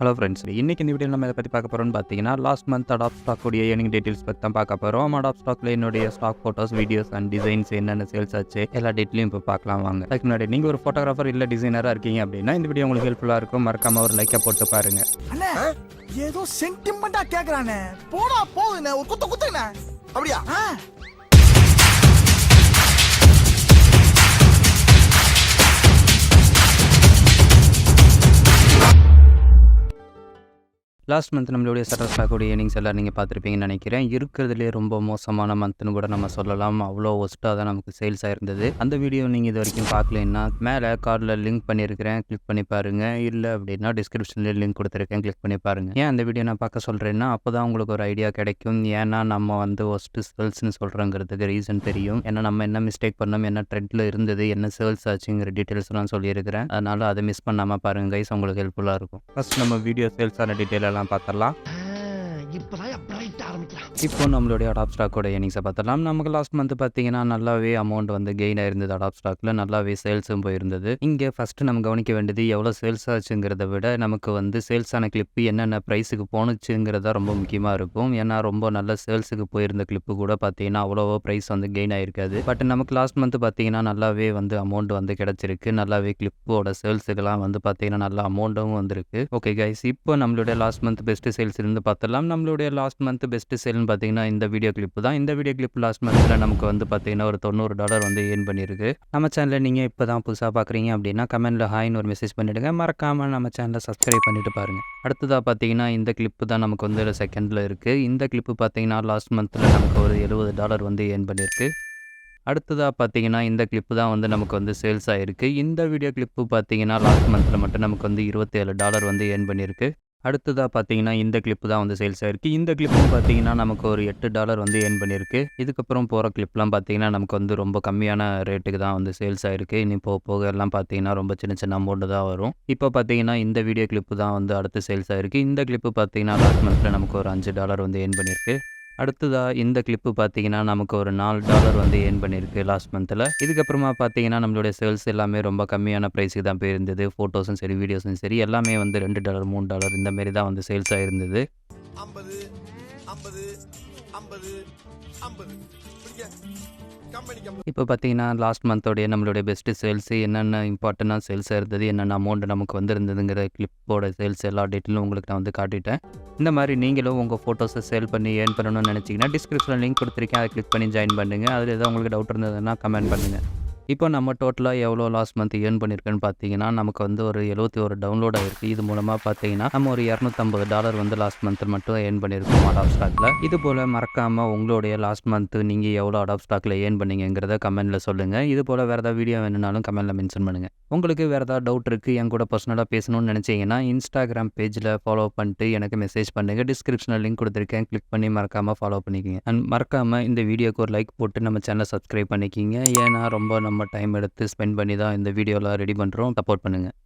Hello friends இன்னைக்கு இந்த video நம்ம இதை பற்றி பார்க்க போகிறோம்னு பார்த்தீங்கன்னா லாஸ்ட் மந்த் அடாப் ஸ்டாக் உடைய ஏர்னிங் டீட்டெயில்ஸ் பற்றி தான் பார்க்க போகிறோம் அடாப் ஸ்டாக்ல என்னுடைய stock photos videos and designs என்னென்ன சேல்ஸ் ஆச்சு எல்லா டீட்டெயிலும் இப்போ பார்க்கலாம் வாங்க. அதுக்கு முன்னாடி நீங்கள் ஒரு ஃபோட்டோகிராஃபர் இல்லை டிசைனராக இருக்கீங்க அப்படின்னா இந்த வீடியோ உங்களுக்கு ஹெல்ப்ஃபுல்லாக இருக்கும். மறக்காம ஒரு லைக்கை போட்டு பாருங்க. ஏதோ சென்டிமெண்டா கேக்குறானே. போடா போகுதுண்ணே ஒரு குத்த குத்துங்கண்ணே அப்படியா? லாஸ்ட் மந்த் நம்மளுடைய சட்டர் ஸ்டாக்குடைய ஏர்னிங்ஸ் எல்லாம் நீங்கள் பார்த்துருப்பீங்கன்னு நினைக்கிறேன். இருக்கிறதுலே ரொம்ப மோசமான மந்த்னு கூட நம்ம சொல்லலாம். அவ்வளோ ஒஸ்ட்டாக தான் நமக்கு சேல்ஸ் ஆயிருந்தது. அந்த வீடியோ நீங்கள் இது வரைக்கும் பார்க்கலன்னா மேலே கார்டில் லிங்க் பண்ணியிருக்கிறேன். கிளிக் பண்ணி பாருங்கள் இல்லை அப்படின்னா டிஸ்கிரிப்ஷனில் லிங்க் கொடுத்துருக்கேன். கிளிக் பண்ணி பாருங்கள் ஏன் அந்த வீடியோ நான் பார்க்க சொல்கிறேன்னா அப்போ தான் உங்களுக்கு ஒரு ஐடியா கிடைக்கும். ஏன்னா நம்ம வந்து ஒஸ்ட்டு சேல்ஸ்னு சொல்கிறோங்கிறதுக்கு ரீசன் தெரியும். ஏன்னா நம்ம என்ன மிஸ்டேக் பண்ணோம் என்ன ட்ரெண்டில் இருந்தது என்ன சேல்ஸ் ஆச்சுங்கிற டீட்டெயில்ஸ்லாம் சொல்லியிருக்கிறேன். அதனால் அதை மிஸ் பண்ணாமல் பாருங்கள் கைஸ் உங்களுக்கு ஹெல்ப்ஃபுல்லாக இருக்கும். ஃபஸ்ட் நம்ம வீடியோ சேல்ஸான டீட்டெயிலெல்லாம் பார்த்துடலாம் இப்போ இப்போ நம்மளுடைய அடாப் ஸ்டாக்கோட ஏர்னிங்ஸை பார்த்தலாம் நமக்கு லாஸ்ட் மந்த் பார்த்தீங்கன்னா நல்லாவே அமௌண்ட் வந்து கெயின் ஆயிருந்தது அடாப் ஸ்டாக்கில் நல்லாவே சேல்ஸும் போயிருந்தது. இங்கே ஃபஸ்ட்டு நம்ம கவனிக்க வேண்டியது எவ்வளோ சேல்ஸ் ஆச்சுங்கிறத விட நமக்கு வந்து சேல்ஸான கிளிப்பு என்னென்ன ப்ரைஸுக்கு போணுச்சுங்கிறதா ரொம்ப முக்கியமாக இருக்கும். ஏன்னா ரொம்ப நல்ல சேல்ஸுக்கு போயிருந்த கிளிப்பு கூட பார்த்தீங்கன்னா அவ்வளோவா ப்ரைஸ் வந்து கெயின் ஆயிருக்காது. பட் நமக்கு லாஸ்ட் மந்த் பார்த்தீங்கன்னா நல்லாவே வந்து அமௌண்ட் வந்து கிடச்சிருக்கு. நல்லாவே கிளிப்போட சேல்ஸுக்கெல்லாம் வந்து பார்த்தீங்கன்னா நல்ல அமௌண்ட்டும் வந்திருக்கு. ஓகே கைஸ் இப்போ நம்மளுடைய லாஸ்ட் மந்த் பெஸ்ட் சேல்ஸ் இருந்து பார்த்தலாம் நம்மளுடைய லாஸ்ட் மந்த் பெஸ்ட் சேல்னு பார்த்தீங்கன்னா இந்த வீடியோ கிளிப்பு தான். இந்த வீடியோ கிளிப் லாஸ்ட் மந்த்தில் நமக்கு வந்து பார்த்தீங்கன்னா ஒரு தொண்ணூறு டாலர் வந்து ஏர்ன் பண்ணியிருக்கு. நம்ம சேனலில் நீங்கள் இப்போ தான் புதுசாக பார்க்குறீங்க அப்படின்னா கமெண்ட்டில் ஹாய்னு ஒரு மெசேஜ் பண்ணிவிடுங்க மறக்காமல் நம்ம சேனலை சப்ஸ்கிரைப் பண்ணிட்டு பாருங்கள் அடுத்ததாக பார்த்தீங்கன்னா இந்த கிளிப்பு தான் நமக்கு வந்து செகண்டில் இருக்குது இந்த கிளிப்பு பார்த்தீங்கன்னா லாஸ்ட் மந்த்தில் நமக்கு ஒரு எழுபது டாலர் வந்து ஏர்ன் பண்ணியிருக்கு. அடுத்ததாக பார்த்தீங்கன்னா இந்த கிளிப்பு தான் வந்து நமக்கு வந்து சேல்ஸ் ஆகிருக்கு இந்த வீடியோ கிளிப்பு பார்த்தீங்கன்னா லாஸ்ட் மந்தில் மட்டும் நமக்கு வந்து இருபத்தேழு டாலர் வந்து ஏர்ன் பண்ணியிருக்கு. அடுத்ததாக பார்த்தீங்கன்னா இந்த கிளிப்பு தான் வந்து சேல்ஸ் ஆகிருக்கு இந்த கிளிப்பும் பார்த்தீங்கன்னா நமக்கு ஒரு எட்டு டாலர் வந்து ஏர்ன் பண்ணியிருக்கு இதுக்கப்புறம் போகிற கிளிப்லாம் பார்த்தீங்கன்னா நமக்கு வந்து ரொம்ப கம்மியான ரேட்டுக்கு தான் வந்து சேல்ஸ் ஆகிருக்கு இனி போக போக எல்லாம் பார்த்தீங்கன்னா ரொம்ப சின்ன சின்ன அமௌண்ட் தான் வரும். இப்போ பார்த்தீங்கன்னா இந்த வீடியோ கிளிப்பு தான் வந்து அடுத்து சேல்ஸ் ஆகிருக்கு இந்த கிளிப்பு பார்த்தீங்கன்னா லாஸ்ட் மந்தில் நமக்கு ஒரு அஞ்சு டாலர் வந்து ஏர்ன் பண்ணியிருக்கு அடுத்ததாக இந்த கிளிப்பு பார்த்தீங்கன்னா நமக்கு ஒரு நாலு டாலர் வந்து ஏர்ன் பண்ணியிருக்கு லாஸ்ட் மந்தில் இதுக்கப்புறமா பார்த்தீங்கன்னா நம்மளுடைய சேல்ஸ் எல்லாமே ரொம்ப கம்மியான ப்ரைஸுக்கு தான் போயிருந்தது. ஃபோட்டோஸும் சரி வீடியோஸும் சரி எல்லாமே வந்து ரெண்டு டாலர் மூணு டாலர் இந்த மாரி தான் வந்து சேல்ஸ் இருந்தது. ஐம்பது ஐம்பது ஐம்பது ஐம்பது. இப்போ பார்த்தீங்கன்னா லாஸ்ட் மந்தோடைய நம்மளுடைய பெஸ்ட்டு சேல்ஸ் என்னென்ன இம்பார்ட்டண்டாக சேல்ஸாக இருந்தது என்னென்ன அமௌண்ட் நமக்கு வந்திருந்ததுங்கிற கிளிப்போட சேல்ஸ் எல்லா டீட்டெயிலும் உங்களுக்கு நான் வந்து காட்டிட்டேன். இந்த மாதிரி நீங்களும் உங்கள் ஃபோட்டோஸை சேல் பண்ணி ஏர்ன் பண்ணணும்னு நினச்சிங்கன்னா டிஸ்கிரிப்ஷனில் லிங்க் கொடுத்துருக்கேன். அதை கிளிக் பண்ணி ஜாயின் பண்ணுங்கள் அதில் எதாவது உங்களுக்கு டவுட் இருந்ததுன்னா கமெண்ட் பண்ணுங்கள் இப்போ நம்ம டோட்டலாக எவ்வளோ லாஸ்ட் மந்த் ஏர்ன் பண்ணியிருக்கேன்னு பார்த்தீங்கன்னா நமக்கு வந்து ஒரு எழுபத்தி ஒரு டவுன்லோட் ஆயிருக்கு. இது மூலமாக பார்த்தீங்கன்னா நம்ம ஒரு இரநூத்தம்பது டாலர் வந்து லாஸ்ட் மந்த் மட்டும் ஏர்ன் பண்ணியிருக்கோம் அடாப் ஸ்டாக்கில் இது போல் மறக்காமல் உங்களுடைய லாஸ்ட் மந்த் நீங்கள் எவ்வளோ அடாப் ஸ்டாக்கில் ஏர்ன் பண்ணீங்கிறத கமெண்ட்டில் சொல்லுங்கள் இது போல் வேறு ஏதாவது வீடியோ வேணும்னாலும் கமெண்ட்டில் மென்ஷன் பண்ணுங்கள் உங்களுக்கு வேறு ஏதாவது டவுட் இருக்குது என் கூட பர்சனலாக பேசணும்னு நினச்சிங்கன்னா இன்ஸ்டாகிராம் பேஜில் ஃபாலோ பண்ணிட்டு எனக்கு மெசேஜ் பண்ணுங்கள் டிஸ்கிரிப்ஷனில் லிங்க் கொடுத்துருக்கேன். கிளிக் பண்ணி மறக்காமல் ஃபாலோ பண்ணிக்கிங்க. அண்ட் மறக்காமல் இந்த வீடியோக்கு ஒரு லைக் போட்டு நம்ம சேனலை சப்ஸ்கிரைப் பண்ணிக்கிங்க. ஏன்னா ரொம்ப நம்ம டைம் எடுத்து ஸ்பெண்ட் பண்ணி தான் இந்த வீடியோலாம் ரெடி பண்ணுறோம் சப்போர்ட் பண்ணுங்கள்